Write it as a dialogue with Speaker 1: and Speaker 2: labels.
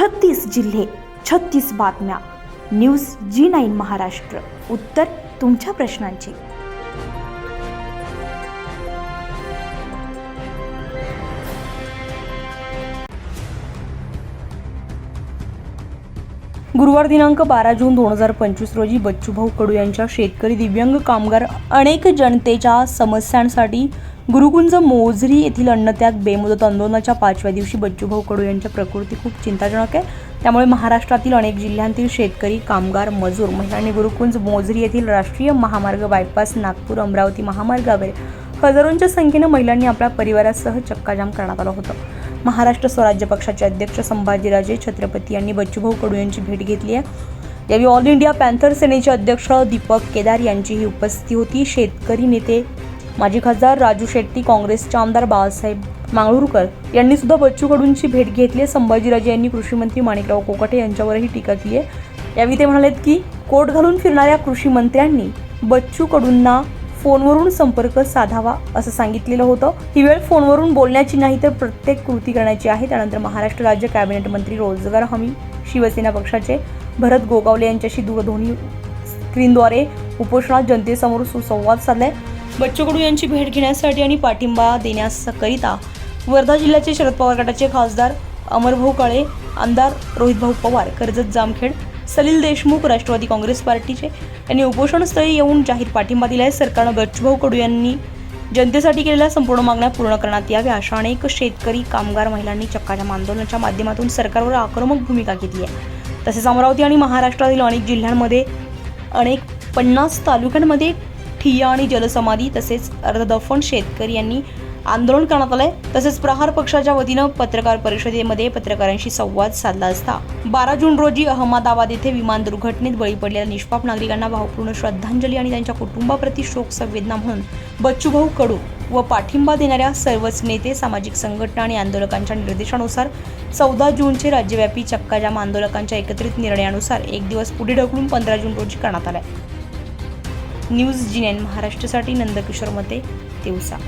Speaker 1: छत्तीस जिल्हे छत्तीस बातम्या. News G nine Maharashtra. उत्तर तुमच्या प्रश्नांची. गुरुवार दिनांक बारा जून दोन हजार पंचवीस रोजी बच्चूभाऊ कडू यांच्या शेतकरी दिव्यांग कामगार अनेक जनतेच्या समस्यांसाठी गुरुकुंज मोझरी येथील अन्नत्याग बेमुदत आंदोलनाच्या पाचव्या दिवशी बच्चूभाऊ कडू यांच्या प्रकृती खूप चिंताजनक आहे. त्यामुळे महाराष्ट्रातील अनेक जिल्ह्यांतील शेतकरी कामगार मजूर महिलांनी गुरुकुंज मोझरी येथील राष्ट्रीय महामार्ग बायपास नागपूर अमरावती महामार्गावर हजारोंच्या संख्येनं महिलांनी आपल्या परिवारासह चक्काजाम करण्यात आलं होतं. महाराष्ट्र स्वराज्य पक्षाचे अध्यक्ष संभाजीराजे छत्रपती यांनी बच्चूभाऊ कडू यांची भेट घेतली आहे. यावेळी ऑल इंडिया पॅन्थर सेनेचे अध्यक्ष दीपक केदार यांचीही उपस्थिती होती. शेतकरी नेते माजी खासदार राजू शेट्टी काँग्रेसचे आमदार बाळासाहेब मांगळूरकर यांनी सुद्धा बच्चू कडूंची भेट घेतली आहे. संभाजीराजे यांनी कृषीमंत्री माणिकराव कोकाटे यांच्यावरही टीका केली आहे. यावेळी ते म्हणालेत की कोट घालून फिरणाऱ्या कृषी मंत्र्यांनी बच्चू कडूंना फोनवरून संपर्क साधावा असं सांगितलेलं होतं. ही वेळ फोनवरून बोलण्याची नाही तर प्रत्येक कृती करण्याची आहे. त्यानंतर महाराष्ट्र राज्य कॅबिनेट मंत्री रोजगार हमी शिवसेना पक्षाचे भरत गोगावले यांच्याशी दूरध्वनी स्क्रीनद्वारे उपोषणात जनतेसमोर सुसंवाद साधलाय. बच्चू कडू यांची भेट घेण्यासाठी आणि पाठिंबा देण्याकरिता वर्धा जिल्ह्याचे शरद पवार गटाचे खासदार अमरभाऊ काळे आमदार रोहितभाऊ पवार कर्जत जामखेड सलील देशमुख राष्ट्रवादी काँग्रेस पार्टीचे. यांनी उपोषणस्थळी येऊन जाहीर पाठिंबा दिलाय. सरकारनं बच्चूभाऊ कडू यांनी जनतेसाठी केलेल्या संपूर्ण मागण्या पूर्ण करण्यात याव्या अशा अनेक शेतकरी कामगार महिलांनी चक्काजाम आंदोलनाच्या माध्यमातून सरकारवर आक्रमक भूमिका घेतली आहे. तसेच अमरावती आणि महाराष्ट्रातील अनेक जिल्ह्यांमध्ये अनेक पन्नास तालुक्यांमध्ये ठिय्या आणि जलसमाधी तसेच अर्धदफन शेतकरी यांनी आंदोलन करण्यात आलंय. तसेच प्रहार पक्षाच्या वतीनं पत्रकार परिषदेमध्ये पत्रकारांशी संवाद साधला असता. बारा जून रोजी अहमदाबाद येथे विमान दुर्घटनेत बळी पडलेल्या निष्पाप नागरिकांना भावपूर्ण श्रद्धांजली आणि त्यांच्या कुटुंबाप्रती शोक संवेदना म्हणून बच्चूभाऊ कडू व पाठिंबा देणाऱ्या सर्वच नेते सामाजिक संघटना आणि आंदोलकांच्या निर्देशानुसार चौदा जूनचे राज्यव्यापी चक्काजाम आंदोलकांच्या एकत्रित निर्णयानुसार एक दिवस पुढे ढकलून पंधरा जून रोजी करण्यात आलाय. न्यूज जी महाराष्ट्रासाठी नंदकिशोर मते दिवसा